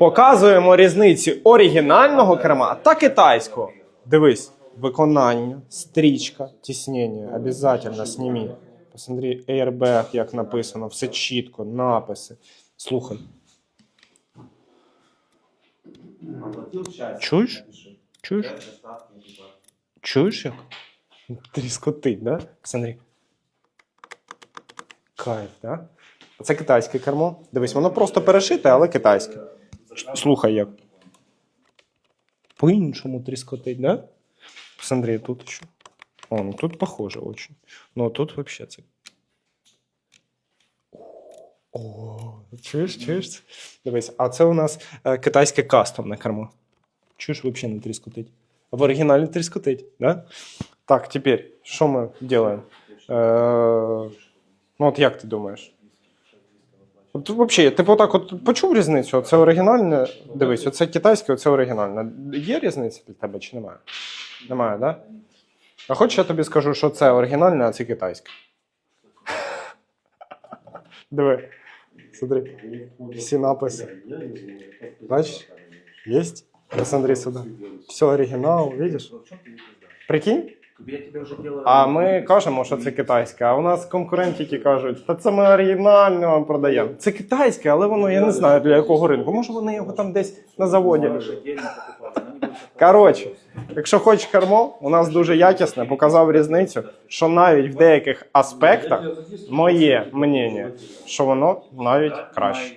Показуємо різниці оригінального керма та китайського. Дивись, виконання, стрічка, тіснення, обов'язково сними. Посмотри, airbag, як написано, все чітко, написи. Слухай. Чуєш? Чуєш? Чуєш як? Тріскотить, да? Посмотри. Кайф, да? Це китайське кермо. Дивись, воно просто перешите, але китайське. Слухай як. По-іншому тріскотить, да? Посмотри, тут еще. О, ну тут похоже очень. Но тут вообще це. О, чуєш, чуєш? Дивись, а це у нас е, китайське кастомне кермо. Чуєш, взагалі не тріскотить. А в оригіналі тріскотить, да? Так, тепер, що ми робимо? Е, ну, от як ти думаєш? От взагалі, ти отак от почув різницю? Оце оригінальне. Дивись, оце китайське, оце оригінальне. Є різниця для тебе чи немає? Немає, так? Да? А хочеш я тобі скажу, що це оригінальне, а це китайське. Диви. Смотри. Всі написи. Бачиш? Есть? Посмотри сюда. Все оригінал, видиш? Прикинь? А ми кажемо, що це китайське, а у нас конкуренти, які кажуть, та це ми оригінальне вам продаємо. Це китайське, але воно я не знаю для якого ринку. Може вони його там десь на заводі. Коротше, якщо хочеш кермо, у нас дуже якісне, показав різницю, що навіть в деяких аспектах моє мнення, що воно навіть краще.